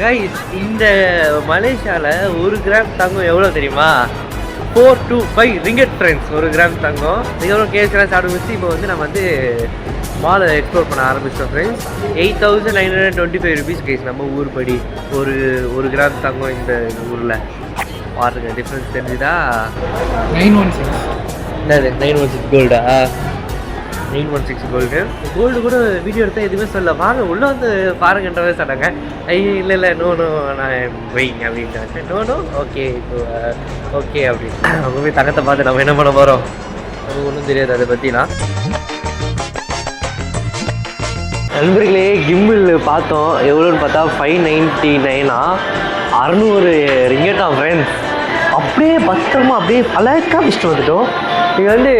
Guys, இந்த மலேசியாவில் ஒரு கிராம் தங்கம் எவ்வளோ தெரியுமா? Four to five ringgit friends ஒரு கிராம் தங்கம். இதுக்கப்புறம் கேஸ்லாம் சாப்பிட வச்சு இப்போ வந்து நம்ம வந்து மாலை எக்ஸ்ப்ளோர் பண்ண ஆரம்பிச்சோம் friends eight thousand nine hundred twenty five rupees case நம்ம ஊர் படி ஒரு ஒரு கிராம் தங்கம் இந்த ஊரில். பாருங்க டிஃப்ரென்ஸ் தெரிஞ்சுதா? நைன் ஒன் சிக்ஸ் என்னது? நைன் ஒன் சிக்ஸ் கோல்டா nine one six gold gold கூட வீடியோ எடுத்தால் எதுவுமே சொல்ல வாங்க உள்ளே வந்து பாருங்கன்றவே சொன்னாங்க. ஐயோ இல்லை இல்லை நோ நோ நான் வைங்க அப்படின்ட்டு நோ நோ ஓகே இப்போ ஓகே அப்படின்னு அவங்க போய் தங்கத்தை பார்த்து நம்ம என்ன பண்ண போகிறோம் நமக்கு ஒன்றும் தெரியாது அதை பற்றிலாம் நண்பர்களே கிம்பிள் பார்த்தோம். எவ்வளோன்னு பார்த்தா ஃபைவ் நைன்ட்டி நைனா அறநூறு ரிங்கெட்டா ஃப்ரெண்ட்ஸ் அப்படியே பத்திரமா அப்படியே அழகாக வச்சுட்டு வந்துட்டோம் இங்கே வந்து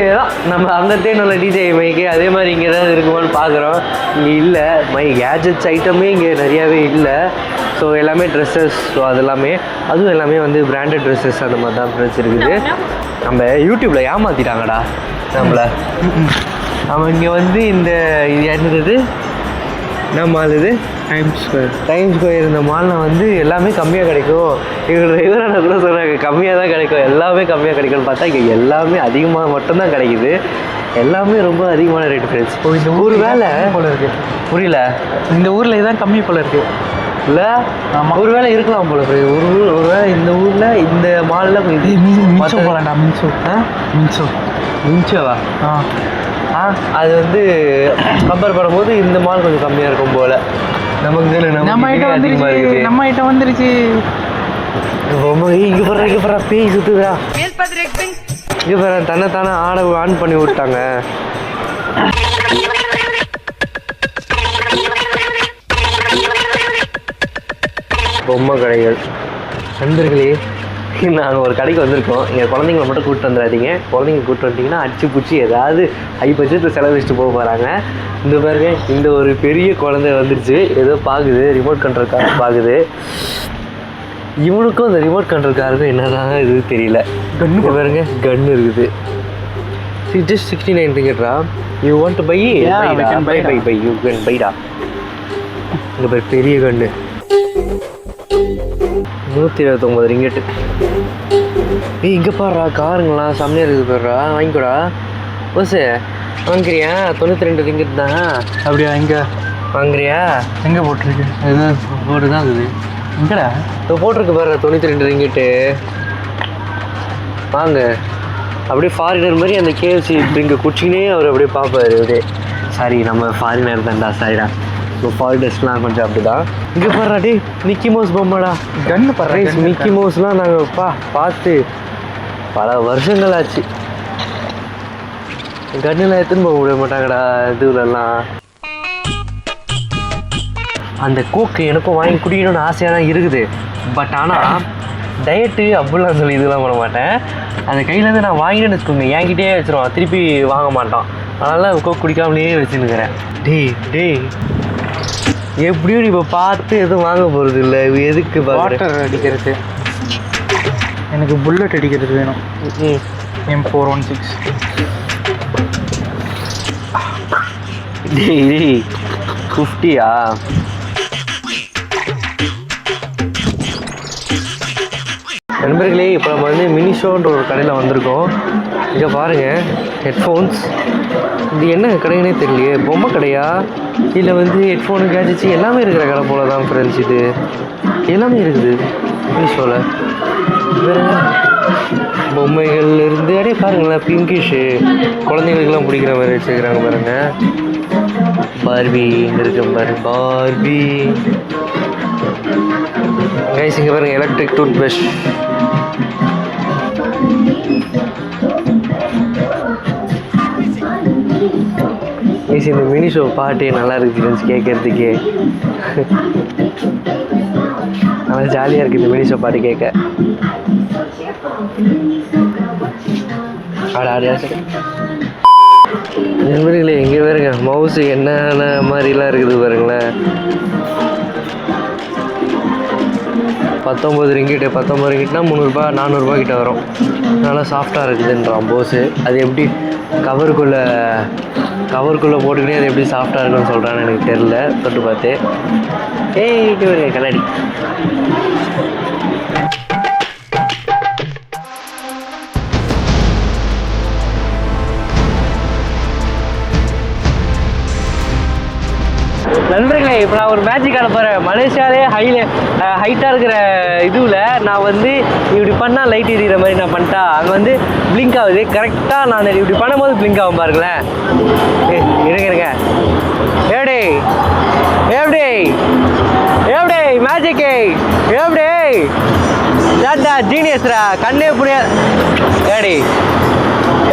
நம்ம அந்த தேனோட டிஜே மைக்கு அதே மாதிரி இங்கே ஏதாவது இருக்குமான்னு பார்க்குறோம் இங்கே இல்லை. மை கேஜெட்ஸ் ஐட்டமே இங்கே நிறையாவே இல்லை. ஸோ எல்லாமே ட்ரெஸ்ஸஸ் ஸோ அது எல்லாமே அதுவும் எல்லாமே வந்து பிராண்டட் ட்ரெஸ்ஸஸ் அந்த மாதிரி தான் ஃப்ரெண்ட்ஸ் இருக்குது. நம்ம யூடியூப்பில் ஏமாற்றிட்டாங்கடா நம்மளை. நம்ம இங்கே வந்து இந்த இது என்னது என்ன மால் இது? டைம் ஸ்கொயர் டைம் ஸ்கொயர் இந்த மாலில் வந்து எல்லாமே கம்மியாக கிடைக்கும். இவர் டிரைவரான கூட சொல்கிறாங்க கம்மியாக தான் கிடைக்கும். எல்லாமே கம்மியாக கிடைக்கும்னு பார்த்தா இங்கே எல்லாமே அதிகமாக மட்டும்தான் கிடைக்குது. எல்லாமே ரொம்ப அதிகமான ரேட் ஃப்ரெண்ட்ஸ் இந்த ஒரு வேலை போல இருக்கு. புரியல. இந்த ஊர்ல இதான் கம்மி போல இருக்கு. இல்லை? ஆமா. ஒரு வேளை இருக்கலாம் போல. ஒரு ஊர் ஒரு வேளை இந்த ஊரில் இந்த மாலில் மின்சோ போலாம்டா மின்சோ. ஆ? மின்சோ. மின்ச்சவா ஆ ஆ. அது வந்து கம்பேர் பண்ணும்போது இந்த மால் கொஞ்சம் கம்மியாக இருக்கும் போல. நமக்கு நம்ம ஐட்டம் அதிகமாக வந்துருச்சு நம்ம ஐட்டம் வந்துருச்சு. ரொம்ப இங்க போற இங்க போற பேய் சுத்துதா இங்க போற தன்னை தானே ஆட ஆன் பண்ணி விட்டாங்க. பொம்மை கடைகள். நண்பர்களே நாங்கள் ஒரு கடைக்கு வந்திருக்கோம். இங்கே குழந்தைங்கள மட்டும் கூப்பிட்டு வந்துடாதீங்க. குழந்தைங்க கூப்பிட்டு வந்துட்டீங்கன்னா அடிச்சு பிடிச்சி ஏதாவது ஹை பட்ஜெட்டில் செலவழிச்சிட்டு போக போகிறாங்க இந்த பாருங்க இந்த ஒரு பெரிய குழந்தை வந்துருச்சு ஏதோ பார்க்குது ரிமோட் கண்ட்ரோல் கார் பார்க்குது இவனுக்கும் அந்த ரிமோட் கண்ட்ரோல் காருக்கும் என்னதான் இது தெரியல. கன்னு பாருங்க கன் இருக்குது. Just sixty nine டிக்கெட்ரா you want buy buy buy buy you can பைடா இங்கே பாரு பெரிய கன்று நூற்றி இருபத்தொம்பது ரிங்கெட்டு. ஏய் இங்கே பாடுறா காருங்களாம் செம்மையாக இருக்குது பாடுறா வாங்கிக்கோடா. ஓசே வாங்குறியா? தொண்ணூற்றி ரெண்டு ரிங்கெட் தான்? அப்படியா எங்க? வாங்குறியா? எங்க போட்டிருக்கு? இது போர்டு தான் இருக்குது. எங்கடா? இப்போ போட்டிருக்கு பாரு தொண்ணூற்றி ரெண்டு ரிங்கிட்டு. வாங்க. அப்படியே ஃபாரினர் மாதிரி அந்த கேஎஃப்சி ட்ரிங்கை குடிச்சிக்கினே அவர் அப்படியே பார்ப்பாரு அப்படியே சாரி நம்ம ஃபாரினர் தான்டா சாரிடா. இப்போ ஃபாரினர்ஸ்லாம் கொஞ்சம் அப்படிதான் இங்கே பாருடா டே மிக்கி மவுஸ் பொம்மைடா. கன்னு ரைஸ் பர்றேன் மிக்கி மவுஸ்லாம் நாங்கள் பா பார்த்து பல வருஷங்கள் ஆச்சு. கண்ணில் எடுத்துன்னு போக முடிய மாட்டாங்கடா இதுலலாம். அந்த கோக்கு எனக்கும் வாங்கி குடிக்கணும்னு ஆசையாக தான் இருக்குது. பட் ஆனால் டயட்டு அப்படிலாம் சொல்லி இதெல்லாம் பண்ண மாட்டேன். அந்த கையிலேருந்து நான் வாங்கினேன்னு வச்சுக்கோங்க என்கிட்டயே வச்சிருவான். திருப்பி வாங்க மாட்டான். அதனால் கோக் குடிக்காமலே வச்சுருக்கிறேன் டேய் டேய். எப்படியும் இப்போ பார்த்து எதுவும் வாங்க போகிறது இல்லை. எதுக்கு வாட்டர் அடிக்கிறது. எனக்கு புல்லட் அடிக்கிறது வேணும். எம் ஃபோர் ஒன் சிக்ஸ் டேய் டேய். ஃபிஃப்டியா நண்பர்களே இப்போ நம்ம வந்து மினிஷோன்ற ஒரு கடையில் வந்திருக்கோம். இங்கே பாருங்கள் ஹெட்ஃபோன்ஸ் இது என்ன கடைன்னே தெரியலையே. பொம்மை கடையா? இல்லை வந்து ஹெட்ஃபோனு கேஜெட்ஸ் எல்லாமே இருக்கிற கடை போல தான் ஃப்ரெண்ட்ஸ் இது. எல்லாமே இருக்குது. மினிஷோவில் பொம்மைகள் இருந்து அப்படியே பாருங்களேன் பிங்கிஷு குழந்தைங்களுக்கெல்லாம் பிடிக்கிற மாதிரி வச்சுருக்கிறாங்க பாருங்க. பார்பி இங்கே இருக்க பாரு பார்பி கைஸ் இங்கே பாருங்க எலக்ட்ரிக் டூத் ப்ரஷ் கைஸ் இந்த மினி ஷோ பாட்டே நல்லா இருக்குது ஃப்ரெண்ட்ஸ் கேட்கறதுக்கே. நல்லா ஜாலியாக இருக்குது இந்த மினி ஷோ பாட்டு கேட்க. நண்பர்களே எங்கே பாருங்க? மவுஸு என்னென்ன மாதிரிலாம் இருக்குது பாருங்களேன். பத்தொம்பது ரிங்கிட்டு பத்தொம்பது ரிங்கிட்னா முந்நூறுரூபா நானூறுரூபா கிட்ட வரும். நல்லா சாஃப்டாக இருக்குதுன்றான் போஸு அது எப்படி கவருக்குள்ளே கவருக்குள்ளே போட்டுக்கிட்டே அது எப்படி சாஃப்டாக இருக்குன்னு சொல்கிறான்னு எனக்கு தெரில தொட்டு பார்த்து ஏய் இது ஒரு கண்ணாடி. இப்போ நான் ஒரு மேஜிக் ஆட போகிறேன் மலேசியாலே ஹைல ஹைட்டாக இருக்கிற இதுவில் நான் வந்து இப்படி பண்ணால் லைட் எரியிற மாதிரி நான் பண்ணிட்டா அங்கே வந்து பிளிங்க் ஆகுது. கரெக்டாக நான் இப்படி பண்ணும்போது பிளிங்க் ஆகும் பாருங்களேன். இருங்க இருங்க. எப்படி எப்படி எப்படி மேஜிக்கே எப்படி டாட்டா ஜீனியஸ்ரா கண்ணே புரியா ஏடி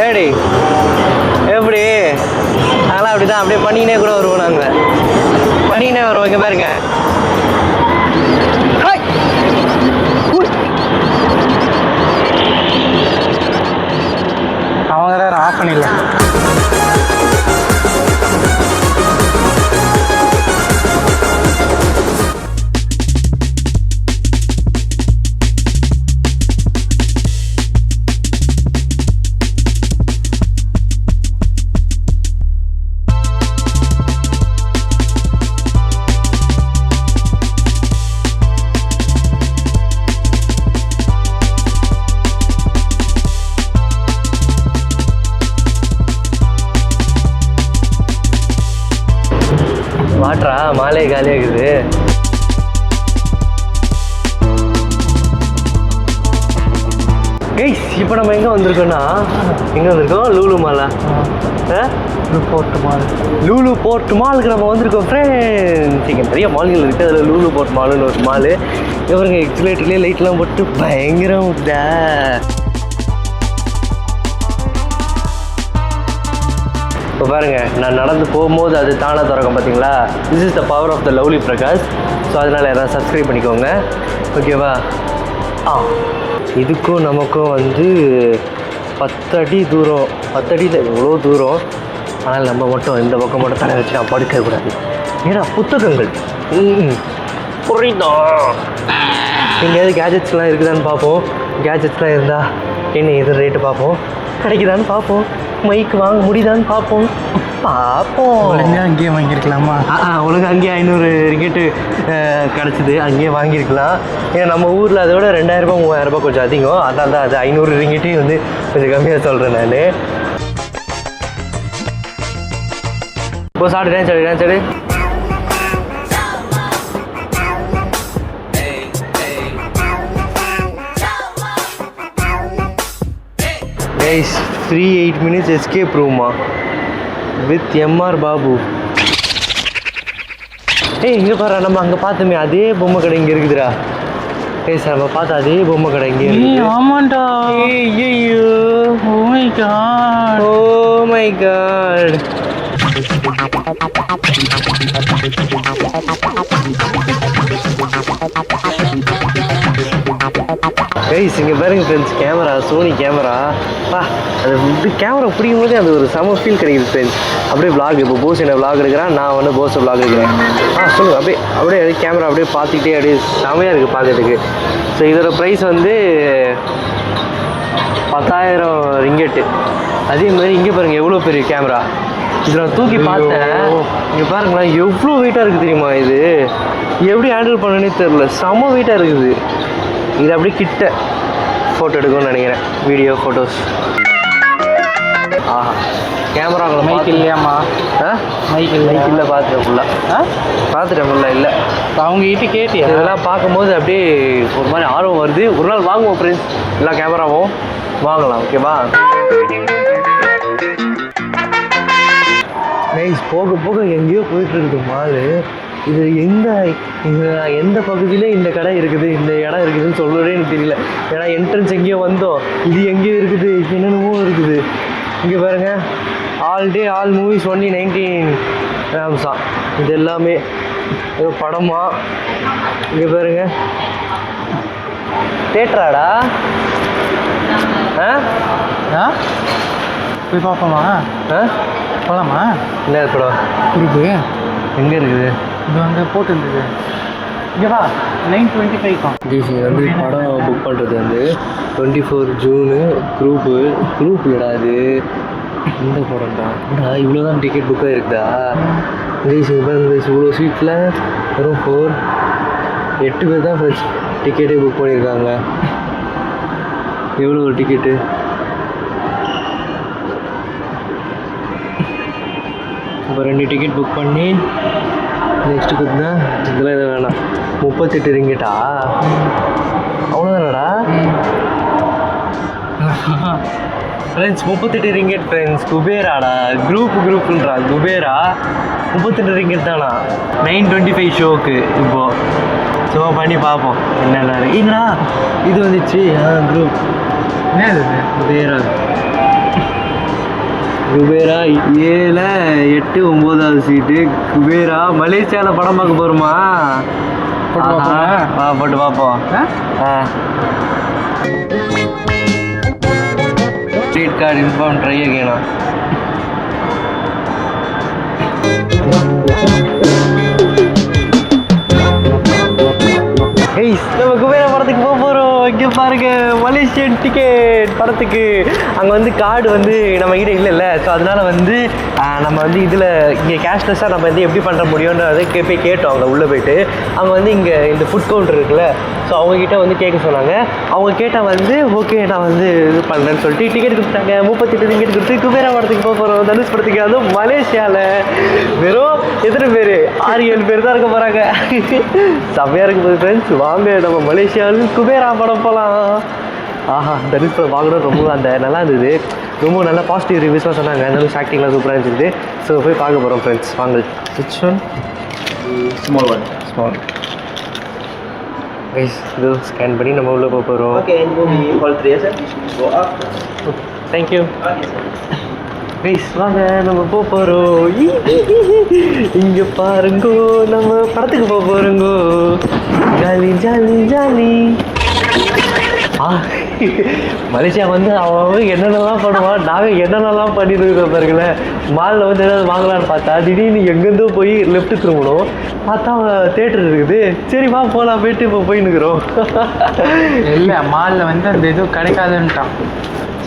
ஏடி எப்படி? அதெல்லாம் அப்படி தான் அப்படியே பண்ணிக்கினே கூட வருவோம் நாங்கள் பண்ணிக்கினே வருவோம் இங்கே பாருங்க! அவங்க வேறு ஆஃப் பண்ணிடல நம்ம எங்கே வந்திருக்கோம்? லூலு மாலா போட்டு மாதிரி லூலு போர்ட் மாலுக்கு நம்ம வந்திருக்கோம் ஃப்ரெண்ட்ஸ் இங்கே நிறைய மால்கள் இருக்குது அதில் லூலு போர்ட் மாலுன்னு ஒரு மாலு இவருங்க எக்ஸிலேட்டர்லேயே லைட்லாம் போட்டு பயங்கரம் இதா. இப்போ பாருங்க நான் நடந்து போகும்போது அது தானே திறக்கும் பார்த்தீங்களா this is the power of the lovely Prakash so அதனால் எல்லாம் சப்ஸ்கிரைப் பண்ணிக்கோங்க. ஓகேவா ஆ. இதுக்கும் நமக்கும் வந்து பத்தடி தூரம் பத்தடியில் இவ்வளோ தூரம்? ஆனால் நம்ம மட்டும் இந்த பக்கம் மட்டும் தலை வச்சு நான் படுக்கக்கூடாது ஏன்னா புத்தகங்கள்? ம், புரியுதா? எங்கேயாவது கேஜெட்ஸ்லாம் இருக்குதான்னு பார்ப்போம். கேஜெட்ஸ்லாம் இருந்தால் என்ன எது ரேட்டு பார்ப்போம்? கிடைக்குதான்னு பார்ப்போம். மைக் வாங்க முடியுதான்னு பார்ப்போம். பார்ப்போம். அங்கேயே வாங்கியிருக்கலாமா? ஆ ஆ, ஒழுங்கா அங்கேயே ஐநூறு ரிக்கெட்டு கிடச்சிது. அங்கேயே வாங்கியிருக்கலாம். ஏன்னா நம்ம ஊரில் அதோட ரெண்டாயிரரூபா மூவாயிரரூபா கொஞ்சம் அதிகம். அதான் தான் அது ஐநூறு ரிங்கிட்டையும் வந்து கொஞ்சம் கம்மியாக சொல்கிறேன் நான். இப்போ சாப்பிட்டு டான்ஸ் ஆடு டான்ஸ் ஆடு. Guys three eight minutes escape ரூமா வித் எம்ஆர் பாபு ஏய் இங்கே பாரு நம்ம அங்கே பார்த்தோமே அதே பொம்மை கடை இங்கே இருக்குதுடா. ஏய் சார் நம்ம பார்த்த அதே பொம்மை கடை இங்கே ஆமாண்டா. ஐயோ ஓ my god oh my god guys இங்கே பாருங்க ஃப்ரெண்ட்ஸ் கேமரா சோனி கேமரா பா அது இப்படி கேமரா பிடிக்கும் போதே அது ஒரு செம ஃபீல் கிடைக்குது ஃப்ரெண்ட்ஸ் அப்படியே vlog இப்போ போஸ் என்ன vlog எடுக்கிறான் நான் வந்து போஸ் vlog எடுக்கிறேன். ஆ சொல்லுங்கள் அப்படியே அப்படியே கேமரா அப்படியே பார்த்துக்கிட்டே அப்படியே செமையாக இருக்குது பார்க்கறதுக்கு. ஸோ இதோட ப்ரைஸ் வந்து பத்தாயிரம் ரிங்கெட்டு. அதே மாதிரி இங்கே பாருங்கள் எவ்வளோ பெரிய கேமரா இதை நான் தூக்கி பார்த்தேன். இங்கே பாருங்களேன் எவ்வளோ வெயிட்டாக இருக்குது தெரியுமா இது? எப்படி ஹேண்டில் பண்ணனே தெரில செம வெயிட்டாக இருக்குது. இது அப்படியே கிட்ட ஃபோட்டோ எடுக்கணும்னு நினைக்கிறேன். வீடியோ ஃபோட்டோஸ் ஆஹா. கேமராங்களை மைக் இல்லையாம்மா? ஆ? மைக் இல்லை. மைக் இல்லை பார்த்துட்டேன் ஃபுல்லாக ஆ? பார்த்துட்டேன் ஃபுல்லாக இல்லை. அவங்க கிட்ட கேட்டியா? இதெல்லாம் பார்க்கும்போது அப்படியே ஒரு மாதிரி ஆர்வம் வருது. ஒரு நாள் வாங்குவோம் ஃப்ரெண்ட்ஸ் எல்லா கேமராவும் வாங்கலாம் ஓகேவா நைஸ் போக போக எங்கேயோ போயிட்டு இருக்குது மாலு இது எந்த இது எந்த பகுதியில இந்த கடை இருக்குது இந்த இடம் இருக்குதுன்னு சொல்லவே எனக்கு தெரியல. ஏன்னா என்ட்ரன்ஸ் எங்கேயோ வந்தோம். இது எங்கேயோ இருக்குது என்னென்னமோ இருக்குது. இங்கே பாருங்க. All day all movies only nineteen கிராம்ஸா இது எல்லாமே. ஏதோ படமா. இங்கே பாருங்க. தேட்டராடா? ஆ? போய் பார்ப்போமா? ஆ? போகலாமா என்ன படம்? குரூப்பு எங்கே இருக்குது? இது வந்து போட்டுருந்தது. இங்கே நைன் டுவெண்ட்டி ஃபைவ் ஜிசி வந்து படம் புக் பண்ணுறது வந்து twenty four June group group இல்லடா அது இந்த படம் தான் இவ்வளோ தான் டிக்கெட் புக்காக இருக்குதா கைஸ் இவ்வளோ சீட்டில் வெறும் ஃபோர் எட்டு பேர் தான் ஃபர்ஸ்ட் டிக்கெட்டே புக் பண்ணியிருக்காங்க எவ்வளோ ஒரு டிக்கெட்டு இப்போ ரெண்டு டிக்கெட் புக் பண்ணி நெக்ஸ்ட்டு கொடுத்தா? இதெல்லாம் எதுவும் வேணாம். முப்பத்தெட்டு ரிங்கிட்டா? அவ்வளோதானடா ஃப்ரெண்ட்ஸ் முப்பத்தெட்டு ரிங்கெட் ஃப்ரெண்ட்ஸ் குபேராடா. குரூப் குரூப்புன்றா குபேரா? முப்பத்தெட்டு ரிங்கெட் தானா? நைன் டுவெண்ட்டி ஃபைவ் ஷோக்கு இப்போது சும்மா பண்ணி பார்ப்போம். என்னென்ன என்னடா? இது வந்துச்சு. ஆ குரூப் என்ன குபேரா. குபேரா ஏழு எட்டு ஒம்போதாவது சீட்டு குபேரா மலேசியாவில் படம் பார்க்க போகிறோமா? ஆ போட்டு பார்ப்போம். கிரெடிட் கார்டு இன்ஃபார்ம் ட்ரை அகேனா ஏய் நம்ம குபேரா படத்துக்கு போக போகிறோம் இங்கே பாருங்க மலேசியன் டிக்கெட் படத்துக்கு. அங்கே வந்து கார்டு வந்து நம்ம கிட்ட இல்லைல்ல. ஸோ அதனால வந்து நம்ம வந்து இதில் இங்கே கேஷ்லெஸ்ஸாக நம்ம வந்து எப்படி பண்ணுற முடியும்ன்றதை கே போய் கேட்டோம் அங்கே உள்ளே போயிட்டு. அவங்க வந்து இங்கே இந்த ஃபுட் கவுண்டர் இருக்குல்ல. ஸோ அவங்கக்கிட்ட வந்து கேட்க சொன்னாங்க. அவங்க கேட்டால் வந்து ஓகே நான் வந்து இது பண்ணுறேன்னு சொல்லிட்டு டிக்கெட் கொடுத்தாங்க முப்பத்தெட்டு டிக்கெட் கொடுத்து குபேரா படத்துக்கு போக போகிறோம் தனுஷ் படத்துக்கு அதுவும் மலேசியாவில் வெறும் எத்தனை பேர்? ஆறு ஏழு பேர் தான் இருக்க போகிறாங்க செம்மையாக இருக்கும் போது ஃப்ரெண்ட்ஸ் வாங்க நம்ம மலேசியாவில் குபேரா படம் போகலாம் ஆஹா தனுஷ் படம் வாங்கணும் ரொம்ப அந்த நல்லா இருந்தது. ரொம்ப நல்ல பாசிட்டிவ் ரிவ்யூஸ்லாம் சொன்னாங்க. தனுஷ் ஆக்டிங்லாம் சூப்பராக இருந்துச்சு. ஸோ போய் பார்க்க போகிறோம் ஃப்ரெண்ட்ஸ் வாங்க. Which one Small one. Small guys இது ஸ்கேன் பண்ணி நம்ம உள்ளே போக போகிறோம் Okay, and movie all three, sir. Go up. Thank you. Guys வாங்க நம்ம போக போகிறோம் இங்கே பாருங்கோ நம்ம படத்துக்கு போக போகிறோங்கோ ஜாலி ஜாலி ஜாலி. மலேசியா வந்து அவன் என்னென்னலாம் பண்ணுவான் நாங்கள் என்னென்னலாம் பண்ணிட்டு பாருங்களேன். மாலில் வந்து ஏதாவது வாங்கலாம்னு பார்த்தா திடீர்னு எங்கேருந்தோ போய் லெஃப்ட் திரும்பணும். பார்த்தா தேட்டர் இருக்குது. சரி வா போகலாம் போயிட்டு இப்போ போயின்னுக்குறோம். இல்லை மாலில் வந்து அந்த இது கிடைக்காதுன்ட்டான்.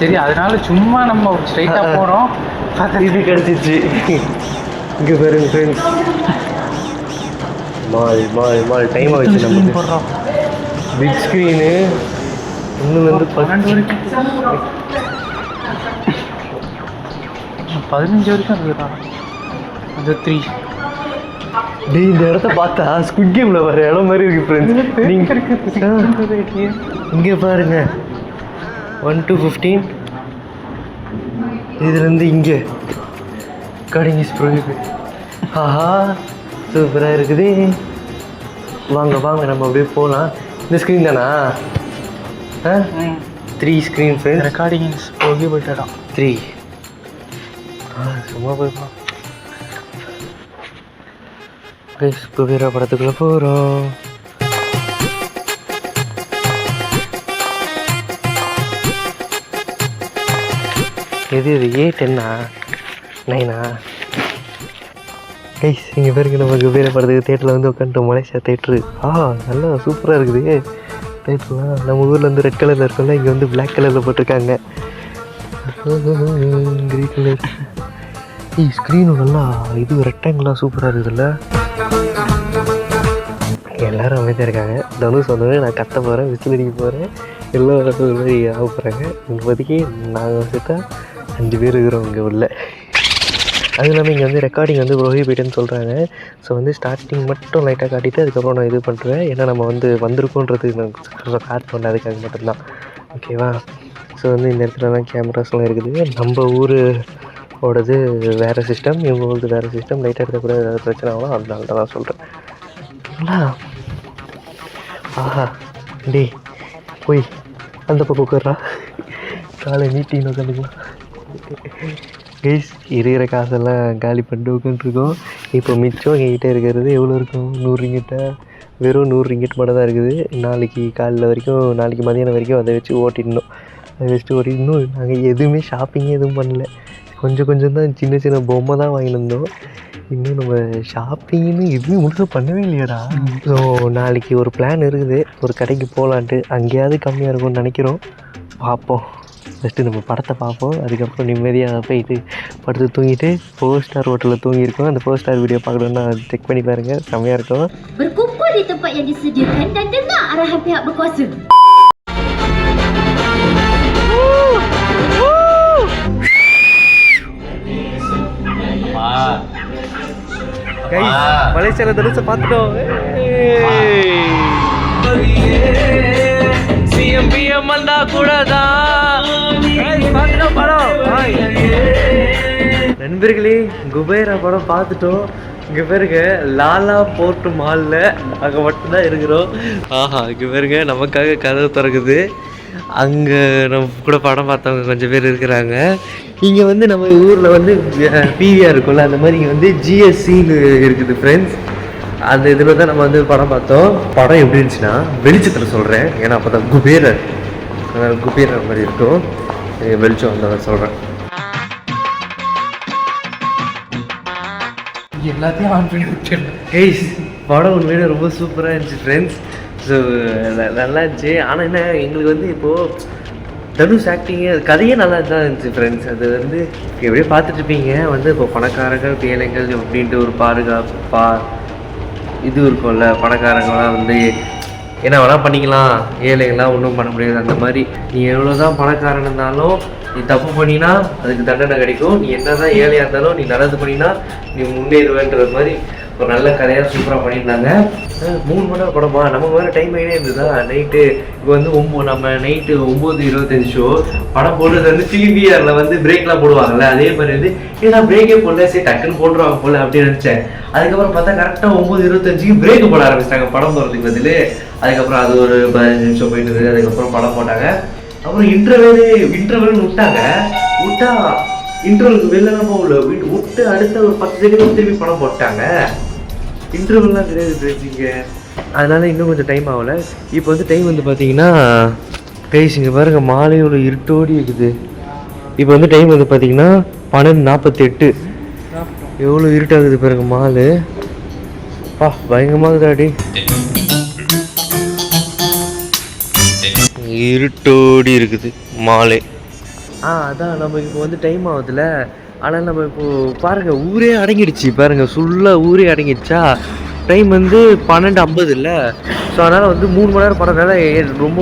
சரி அதனால சும்மா நம்ம ஸ்ட்ரைட்டாக போகிறோம் இது கிடச்சிச்சு. இங்கே பாருங்க friends mall mall mall time ஆச்சு நமக்கு. போடுறோம். பிக் ஸ்க்ரீனு இன்னும் வந்து பன்னெண்டு வரைக்கும். பதினஞ்சு வரைக்கும் இருக்குதா அது த்ரீ டேய் இந்த இடத்த பார்த்தா ஸ்குட் கேமில் வர இடம் மாதிரி இருக்கு ஃப்ரெண்ட்ஸ் நீங்கள் இங்கே பாருங்க. ஒன் டு ஃபிஃப்டீன் இதுலேருந்து இங்கே. கடிங் இஸ் ப்ரோஹிபிட் ஆஹா சூப்பராக இருக்குது. வாங்க வாங்க நம்ம அப்படியே போகலாம் இந்த ஸ்க்ரீன் தானா? த்ரீ ஸ்க்ரீன் ஃப்ரெண்ட்ஸ் ரெக்கார்டிங் போகி போயிட்டான் த்ரீ ஆ சும்மா போய்ப்பா கைஸ் குபேரா படத்துக்குள்ளே போகிறோம் எது இது ஏ டென்னா நைனா கைஸ் இங்கே பாருங்க நம்ம குபேரா படத்துக்கு தேட்டரில் வந்து உட்காந்துட்டோம் மலேசியா தேட்ரு ஆ நல்லா சூப்பராக இருக்குது. தேட்டர்லாம் நம்ம ஊரில் வந்து ரெட் கலரில் இருக்கும்ல இங்கே வந்து பிளாக் கலரில் போட்டிருக்காங்க. கிரீன் கலர் ஏய் ஸ்க்ரீனும் நல்லா இது ரெக்டாங்கிளாக சூப்பராக இருக்குதுல்ல. எல்லாரும் அமைதியாக இருக்காங்க. தனுஷ் வந்தோடனே நான் கத்த போகிறேன் விசில் அடிக்க போகிறேன் எல்லோரும் ஒரு மாதிரி ஆக போகிறாங்க இப்போதைக்கு நாங்கள் சேர்த்தா அஞ்சு பேர் இருக்கிறோம் இங்கே உள்ள. அதுவும் இல்லாமல் இங்கே வந்து ரெக்கார்டிங் வந்து ப்ரோஹிபிட்னு சொல்கிறாங்க ஸோ வந்து ஸ்டார்டிங் மட்டும் லைட்டாக காட்டிட்டு அதுக்கப்புறம் நான் இது பண்ணுறேன் ஏன்னா நம்ம வந்து வந்திருக்கோன்றது நான் கொஞ்சம் காட்டணும் அதுக்காக மட்டும்தான். ஓகேவா ஸோ வந்து இந்த இடத்துலலாம் கேமராஸ்லாம் இருக்குது. நம்ம ஊர் ஓடது வேறு சிஸ்டம் இவங்க ஊருக்கு வேறு சிஸ்டம் லைட்டாக எடுக்கக்கூடாது. கூட ஏதாவது பிரச்சனை ஆகலாம் அதனால தான் சொல்கிறேன் ஆஹா. டேய் போய் அந்த பக்கம் உட்கார்றா. காலை நீட்டின்னு உட்காந்துக்கலாம் கைஸ் இருக்கிற காசெல்லாம் காலி பண்ணிட்டு உட்காந்துருக்கோம் இப்போ மிச்சம் எங்ககிட்ட இருக்கிறது எவ்வளோ இருக்கும்? நூறு ரிங்கிட்ட? வெறும் நூறு ரிங்கிட் மட்டும் தான் இருக்குது. நாளைக்கு காலைல வரைக்கும் நாளைக்கு மதியானம் வரைக்கும் அதை வச்சு ஓட்டிடணும். அதை வச்சுட்டு ஓட்டிடணும். இன்னும் நாங்கள் எதுவுமே ஷாப்பிங்கே எதுவும் பண்ணல. கொஞ்சம் கொஞ்சம் தான் சின்ன சின்ன பொம்மை தான் வாங்கியிருந்தோம் இன்னும் நம்ம ஷாப்பிங்னு எதுவும் முழுசாக பண்ணவே இல்லையாடா. ஸோ நாளைக்கு ஒரு பிளான் இருக்குது. ஒரு கடைக்கு போகலான்ட்டு அங்கேயாவது கம்மியாக இருக்கும்னு நினைக்கிறோம். பார்ப்போம். ஃபஸ்ட்டு நம்ம படத்தை பார்ப்போம். அதுக்கப்புறம் நிம்மதியாக போயிட்டு படுத்து தூங்கிட்டு ஃபோர் ஸ்டார் ஹோட்டலில் தூங்கியிருக்கோம். அந்த ஃபோர் ஸ்டார் வீடியோ பார்க்கணுன்னா செக் பண்ணி பாருங்கள் செம்மையாக இருக்கும். Berkumpul di tempat yang disediakan dan dengar arahan pihak berkuasa. மலேசியாவில் தனுசை பார்த்துட்டோம். சிஎம் பிஎம் வந்தா கூட பார்த்துட்டோம் படம். நண்பர்களே குபேரா படம் பார்த்துட்டோம். இங்கே பாருங்க லாலா போர்ட் மாலில் அங்கே மட்டும்தான் இருக்கிறோம். ஆஹா இங்கே பாருங்க நமக்காக கதவு திறக்குது. அங்கே நம்ம கூட படம் பார்த்தவங்க கொஞ்சம் பேர் இருக்கிறாங்க. இங்கே வந்து நம்ம ஊரில் வந்து பிவிஆர் இருக்கும்ல அந்த மாதிரி இங்கே வந்து ஜிஎஸ்சின்னு இருக்குது ஃப்ரெண்ட்ஸ் அந்த இதில் தான் நம்ம வந்து படம் பார்த்தோம். படம் எப்படி இருந்துச்சுன்னா வெளிச்சத்தில் சொல்கிறேன் ஏன்னா அப்போ தான் குபேரர். அதனால குபேரர் மாதிரி இருக்கும். வெளிச்சம் வந்தவன் சொல்கிறேன் எல்லாத்தையும் ஆன் பண்ணி விட்டுருந்தேன் கைஸ் படம் உண்மையிலே ரொம்ப சூப்பராக இருந்துச்சு ஃப்ரெண்ட்ஸ் ஸோ நல்லா இருந்துச்சு. ஆனால் என்ன எங்களுக்கு வந்து இப்போது தனுஷ் ஆக்டிங்கு கதையே நல்லா தான் இருந்துச்சு ஃப்ரெண்ட்ஸ் அது வந்து எப்படியோ பார்த்துட்டு இருப்பீங்க. வந்து இப்போ பணக்காரர்கள் ஏழைகள் அப்படின்ட்டு ஒரு பாதுகாப்பு பா இது இருக்கும்ல பணக்காரங்களாம் வந்து என்ன வேணால் பண்ணிக்கலாம் ஏழைகள்லாம் ஒன்றும் பண்ண முடியாது அந்த மாதிரி. நீ எவ்வளோ தான் பணக்காரன் இருந்தாலும் நீ தப்பு பண்ணினா அதுக்கு தண்டனை கிடைக்கும். நீ என்ன தான் ஏழையாக இருந்தாலும் நீ நல்லது பண்ணினா நீ முன்னேறுவேன்ற மாதிரி ஒரு நல்ல கதையாக சூப்பராக பண்ணியிருந்தாங்க. மூணு மணி நேரம் படமா? நம்ம வேறு டைம் ஆகிட்டே இருந்ததா? நைட்டு இப்போ வந்து ஒம்பது நம்ம நைட்டு ஒம்பது இருபத்தஞ்சு ஷோ படம் போடுறது வந்து டிவிஆரில் வந்து பிரேக்லாம் போடுவாங்கல்ல அதே மாதிரி வந்து ஏன்னா பிரேக்கே போடல சரி டக்குன்னு போடுறாங்க போல அப்படின்னு நினச்சேன். அதுக்கப்புறம் பார்த்தா கரெக்டாக ஒம்பது இருபத்தஞ்சுக்கு பிரேக் போட ஆரம்பிச்சிட்டாங்க படம் போடுறதுக்கு பதில். அதுக்கப்புறம் அது ஒரு பதினஞ்சு நிமிஷம் போயிட்டு அதுக்கப்புறம் படம் போட்டாங்க. அப்புறம் இன்டர்வெல் இன்டர்வெல்னு விட்டாங்க. விட்டா இன்டர்வலுக்கு வெளிலலாம் போகல. விட்டு விட்டு அடுத்த ஒரு பத்து செகண்ட் திருப்பி படம் போட்டாங்க. இன்டர்வெல்லாம் கிடையாது பேசிங்க அதனால இன்னும் கொஞ்சம் டைம் ஆகல. இப்போ வந்து டைம் வந்து பார்த்தீங்கன்னா பேசிங்க பாருங்க மாலையோட இருட்டோடி இருக்குது. இப்போ வந்து டைம் வந்து பார்த்தீங்கன்னா பன்னெண்டு நாற்பத்தி எட்டு எவ்வளோ இருட்டாகுது பாருங்க மாலு. பா பயங்கரமாகுதாடி இருட்டோடி இருக்குது மாலை. ஆ அதான் நம்ம இப்போ வந்து டைம் ஆகுதுல. ஆனால் நம்ம இப்போது பாருங்க ஊரே அடங்கிடுச்சு. பாருங்க ஃபுல்லாக ஊரே அடங்கிடுச்சா? டைம் வந்து பன்னெண்டு ஐம்பது இல்லை. ஸோ அதனால் வந்து மூணு மணி நேரம் படம்னால ஏ- ரொம்ப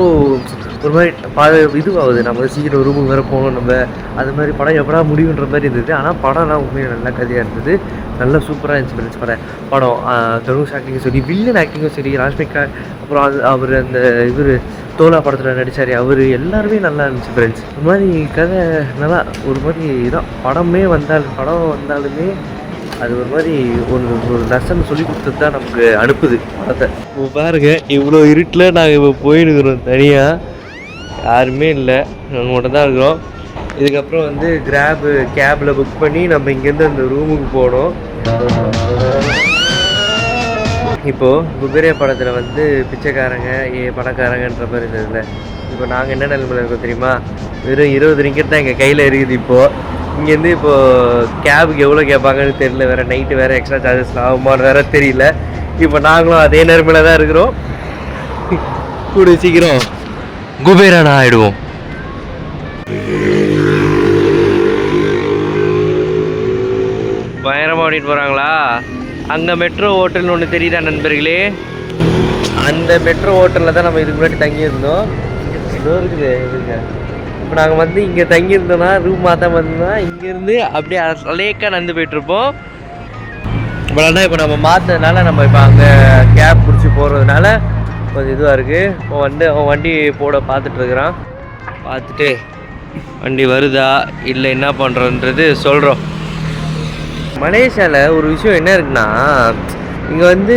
ஒரு மாதிரி ப இதுவாகுது. நம்ம சீக்கிரம் ரூமுக்கு வேறு போகணும் நம்ம. அது மாதிரி படம் எப்படா முடியுன்ற மாதிரி இருந்தது. ஆனால் படம்லாம் உண்மையாக நல்ல கதையாக இருந்தது. நல்லா சூப்பராக இருந்துச்சு ஃப்ரெண்ட்ஸ் படம். படம் தனுஷ் ஆக்டிங்கும் சரி வில்லன் ஆக்டிங்கும் சரி ராஷ்மிகா அப்புறம் அது அவர் அந்த இவர் தோலா படத்தில் நடித்தார் அவர் எல்லாருமே நல்லா இருந்துச்சு ஃப்ரெண்ட்ஸ் இந்த மாதிரி கதை நல்லா ஒரு மாதிரி இதான். படமே வந்தால் படம் வந்தாலுமே அது ஒரு மாதிரி ஒரு ஒரு லெசன் சொல்லி கொடுத்தது தான் நமக்கு அனுப்புது படத்தை. இப்போ இவ்வளோ இருட்டில் நாங்கள் இப்போ போயிடுக்கிறோம் தனியாக யாருமே இல்லை. நாங்கள் மட்டும் தான் இருக்கிறோம். இதுக்கப்புறம் வந்து கிராபு கேபில் புக் பண்ணி நம்ம இங்கேருந்து அந்த ரூமுக்கு போனோம். இப்போது குபேரே படத்தில் வந்து பிச்சைக்காரங்க ஏ பணக்காரங்கன்ற மாதிரி இருந்ததுல இப்போ நாங்கள் என்ன நிலைமையில் இருக்கோம் தெரியுமா? வெறும் இருபது ரிங்கெட் தான் எங்கள் கையில் இருக்குது இப்போது இங்கேருந்து இப்போது கேபுக்கு எவ்வளோ கேட்பாங்கன்னு தெரியல. வேறு நைட்டு வேறு எக்ஸ்ட்ரா சார்ஜஸ் ஆகுமான்னு வேறு தெரியல. இப்போ நாங்களும் அதே நிலைமையில் தான் இருக்கிறோம். கூட சீக்கிரம். குபேரனா ஆயிடுவோம் பயங்கரமாக ஓடிட்டு போகிறாங்களா அங்கே மெட்ரோ ஹோட்டல்னு ஒன்று தெரியுதா நண்பர்களே? அந்த மெட்ரோ ஹோட்டலில் தான் நம்ம இதுக்கு முன்னாடி தங்கியிருந்தோம். இதோ இருக்குது இதுங்க இப்போ நாங்கள் வந்து இங்கே தங்கியிருந்தோம்னா ரூம் மாற்ற வந்தோம்னா இங்கேருந்து அப்படியே லேக்காக நடந்து போயிட்டுருப்போம். பட் ஆனால் இப்போ நம்ம மாற்றினதுனால நம்ம இப்போ அங்கே கேப் பிடிச்சி போகிறதுனால கொஞ்சம் இதுவாக இருக்குது இப்போ வந்து அவன் வண்டி போட பார்த்துட்ருக்குறான் பார்த்துட்டு வண்டி வருதா இல்லை என்ன பண்ணுறோன்றது சொல்கிறோம் மலேசியாவில் ஒரு விஷயம் என்ன இருக்குன்னா இங்கே வந்து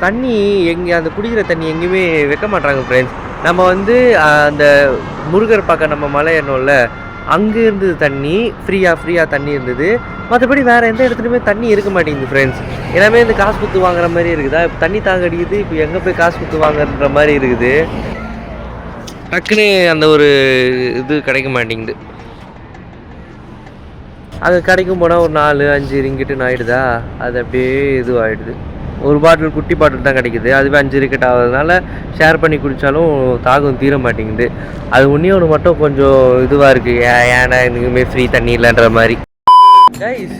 தண்ணி எங்கே அந்த குடிக்கிற தண்ணி எங்கேயுமே வைக்க மாட்டாங்க ஃப்ரெண்ட்ஸ் நம்ம வந்து அந்த முருகர் பார்க்க நம்ம மலை ஏறணும்ல அங்கே இருந்தது தண்ணி ஃப்ரீயாக ஃப்ரீயாக தண்ணி இருந்தது. மற்றபடி வேறு எந்த இடத்துலையுமே தண்ணி இருக்க மாட்டேங்குது ஃப்ரெண்ட்ஸ் எல்லாமே இந்த காசு கொடுத்து வாங்குற மாதிரி இருக்குதா? இப்போ தண்ணி தாங்க அடிக்குது இப்போ எங்கே போய் காசு கொடுத்து வாங்குற மாதிரி இருக்குது. டக்குன்னு அந்த ஒரு இது கிடைக்க மாட்டேங்குது. அங்கே கிடைக்கும் போனால் ஒரு நாலு அஞ்சு ரிங்கிட்டுன்னு ஆகிடுதா அது அப்படியே இதுவாகிடுது ஒரு பாட்டில் குட்டி பாட்டில் தான் கிடைக்குது. அதுவே அஞ்சு ரிக்கெட் ஆகிறதுனால ஷேர் பண்ணி குடித்தாலும் தாகம் தீர மாட்டேங்குது. அது ஒன்றே ஒன்று மட்டும் கொஞ்சம் இதுவாக இருக்குது ஏன்னா எனக்குமே ஃப்ரீ தண்ணி இல்லைன்ற மாதிரி. கைஸ்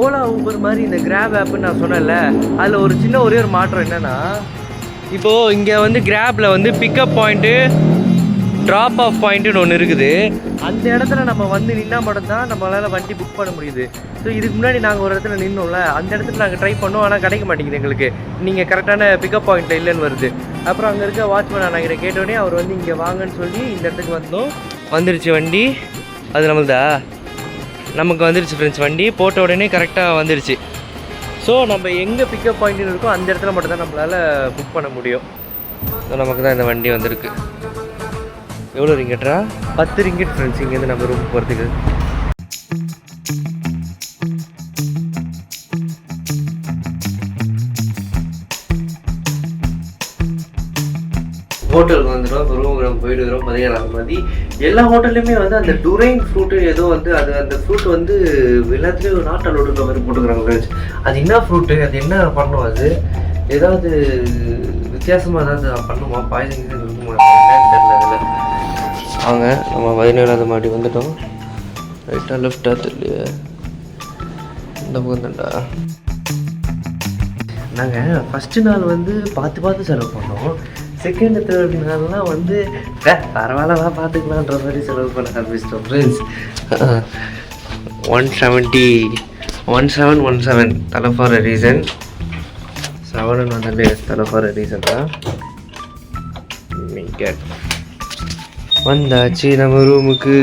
ஓலா ஊபர் மாதிரி இந்த கிராப் ஆப்புன்னு நான் சொன்னேன்ல அதில் ஒரு சின்ன ஒரே ஒரு மாற்றம் என்னென்னா இப்போது இங்கே வந்து கிராப்பில் வந்து பிக்கப் பாயிண்ட்டு ட்ராப் ஆஃப் பாயிண்ட்டுன்னு ஒன்று இருக்குது. அந்த இடத்துல நம்ம வந்து நின்னா மட்டும்தான் நம்மளால் வண்டி புக் பண்ண முடியுது. ஸோ இதுக்கு முன்னாடி நாங்கள் ஒரு இடத்துல நின்னோம்ல அந்த இடத்துல நாங்கள் ட்ரை பண்ணோம் ஆனால் கிடைக்க மாட்டேங்குது எங்களுக்கு. நீங்கள் கரெக்டான பிக்கப் பாயிண்ட்டில் இல்லைன்னு வருது. அப்புறம் அங்கே இருக்க வாட்ச்மேன் அண்ணாங்கிட்ட கேட்டோடனே அவர் வந்து இங்கே வாங்கன்னு சொல்லி இந்த இடத்துக்கு வந்தோம். வந்துருச்சு வண்டி. அது நம்மள்தா. நமக்கு வந்துருச்சு ஃப்ரெண்ட்ஸ் வண்டி. போட்ட உடனே கரெக்டாக வந்துருச்சு. ஸோ நம்ம எங்கே பிக்கப் பாயிண்ட்னு இருக்கோ அந்த இடத்துல மட்டும்தான் நம்மளால் புக் பண்ண முடியும். ஸோ நமக்கு தான் இந்த வண்டி வந்திருக்கு. எவ்வளோ ரிங்கெட்ரா பத்து ரிங்கெட் ஃப்ரெண்ட்ஸ் இங்கேருந்து நம்ம ரூம் போகிறதுக்கு ஹோட்டலுக்கு வந்துடும் இப்போ ரூமுக்கு நம்ம போயிட்டு வரோம் பதினேழாம் மாதிரி எல்லா ஹோட்டல்லையுமே வந்து அந்த டுரைன் ஃப்ரூட்டு ஏதோ வந்து அது அந்த ஃப்ரூட் வந்து எல்லாத்துலேயும் ஒரு நாட்டு அலோடுன்ற மாதிரி போட்டுக்கிறாங்க அது என்ன ஃப்ரூட்டு அது என்ன பண்ணும் அது? ஏதாவது வித்தியாசமாக ஏதாவது பண்ணுமா? பாய்சன் வாங்க. நம்ம பதினேழாவது மாடி வந்துட்டோம். ரைட்டாக லெஃப்டாக தெரியல இந்த பக்கம் தான்டா. நாங்கள் ஃபஸ்ட்டு நாள் வந்து பார்த்து பார்த்து செலவு பண்ணோம். செகண்ட் தேர்ட் நாள்லாம் வந்து "அ, பரவாயில்லலாம் பார்த்துக்கலான்ற மாதிரி செலவு பண்ண ஆரம்பிச்சிட்டோம் friends one seventy one seven one seven தலை ஃபார் அ ரீசன் செவன் வந்தாலே தலை ஃபார் அ ரீசன் தான் கெட் வந்தாச்சு நம்ம ரூமுக்கு